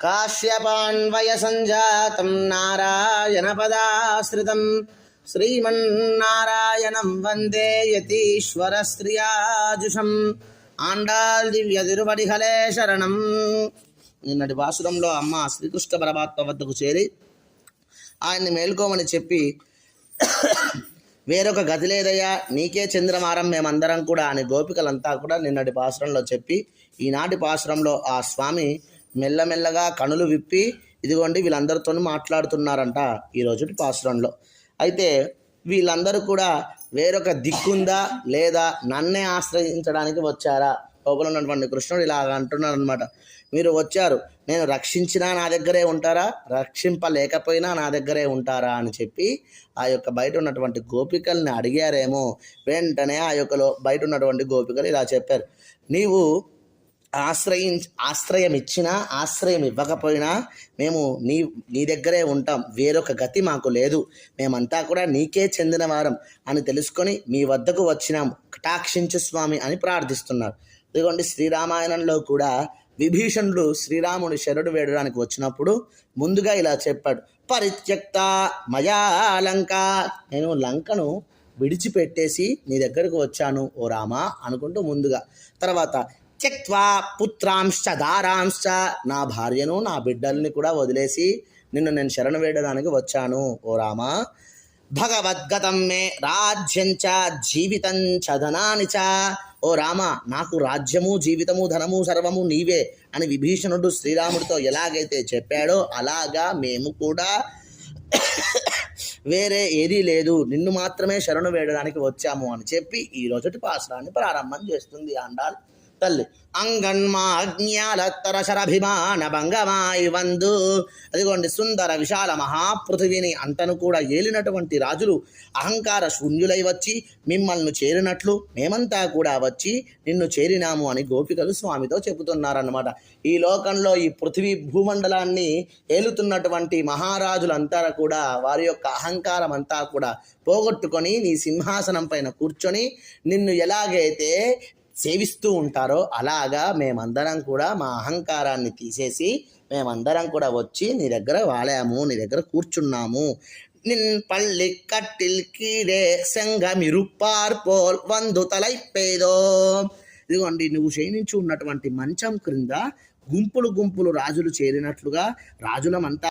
కాశ్యపాన్వయ సంజాతం నారాయణ పదాశ్రితం శ్రీమన్నారాయణం వందే యతీశ్వర శ్రియాజుషం ఆండాల్ దివ్య తిరువడిహలే శరణం నిన్నటి భాసురంలో అమ్మ శ్రీకృష్ణ పరమాత్మ వద్దకు చేరి ఆయన్ని మేల్కోమని చెప్పి వేరొక గతి లేదయ్యా నీకే చంద్రమారం మేమందరం కూడా అని గోపికలంతా కూడా నిన్నటి పాశ్రంలో చెప్పి ఈనాటి పాశ్రంలో ఆ స్వామి మెల్లమెల్లగా కనులు విప్పి ఇదిగోండి వీళ్ళందరితో మాట్లాడుతున్నారంట ఈ పాశ్రంలో. అయితే వీళ్ళందరూ కూడా వేరొక దిక్కుందా లేదా నన్నే ఆశ్రయించడానికి వచ్చారా? లోపల ఉన్నటువంటి కృష్ణుడు ఇలా అంటున్నాడు అనమాట మీరు వచ్చారు. నేను రక్షించినా నా దగ్గరే ఉంటారా? రక్షింపలేకపోయినా నా దగ్గరే ఉంటారా? అని చెప్పి ఆ యొక్క బయట ఉన్నటువంటి గోపికల్ని అడిగారేమో. వెంటనే ఆ యొక్క బయట ఉన్నటువంటి గోపికలు ఇలా చెప్పారు. నీవు ఆశ్రయి ఆశ్రయం ఇచ్చినా ఆశ్రయం ఇవ్వకపోయినా మేము నీ నీ దగ్గరే ఉంటాం. వేరొక గతి మాకు లేదు. మేమంతా కూడా నీకే చెందినవారం అని తెలుసుకొని మీ వద్దకు వచ్చినాం. కటాక్షించు స్వామి అని ప్రార్థిస్తున్నారు. ఇదిగోండి శ్రీరామాయణంలో కూడా విభీషణుడు శ్రీరాముని శరణు వేయడానికి వచ్చినప్పుడు ముందుగా ఇలా చెప్పాడు పరిత్యక్త మయా లంక. నేను లంకను విడిచిపెట్టేసి నీ దగ్గరకు వచ్చాను ఓ రామా అనుకుంటూ ముందుగా. తర్వాత త్యక్వా పుత్రాంశ దారాంశ నా భార్యను నా బిడ్డల్ని కూడా వదిలేసి నిన్ను నేను శరణు వేయడానికి వచ్చాను ఓ రామా. భగవద్గతం మే రాజ్యం చ జీవితం చ ధనాని చ ఓ రామ నాకు రాజ్యము జీవితము ధనము సర్వము నీవే అని విభీషణుడు శ్రీరాముడితో ఎలాగైతే చెప్పాడో అలాగా మేము కూడా వేరే ఏదీ లేదు. నిన్ను మాత్రమే శరణు వేయడానికి వచ్చాము అని చెప్పి ఈ రోజుటి పాసరాన్ని ప్రారంభం చేస్తుంది ఆండాల్ తల్లి అంగన్మాజ్ఞాలత్తర శరభిమాన భంగమాయి వందు. అదిగోండి సుందర విశాల మహాపృథివిని అంతను కూడా ఏలినటువంటి రాజులు అహంకార శూన్యులై వచ్చి మిమ్మల్ని చేరినట్లు మేమంతా కూడా వచ్చి నిన్ను చేరినాము అని గోపికలు స్వామితో చెబుతున్నారన్నమాట. ఈ లోకంలో ఈ పృథివీ భూమండలాన్ని ఏలుతున్నటువంటి మహారాజులంతా కూడా వారి యొక్క అహంకారం అంతా కూడా పోగొట్టుకొని నీ సింహాసనం పైన కూర్చొని నిన్ను ఎలాగైతే సేవిస్తూ ఉంటారో అలాగా మేమందరం కూడా మా అహంకారాన్ని తీసేసి మేమందరం కూడా వచ్చి నీ దగ్గర వాలాము నీ దగ్గర కూర్చున్నాము. నిన్ పల్లి కట్టిల్ కీడే సెంగమిరుప్పార్ పోల్ వందు తలైపేదో ఇదిగోండి నువ్వు క్షీణించి ఉన్నటువంటి మంచం క్రింద గుంపులు గుంపులు రాజులు చేరినట్లుగా రాజులమంతా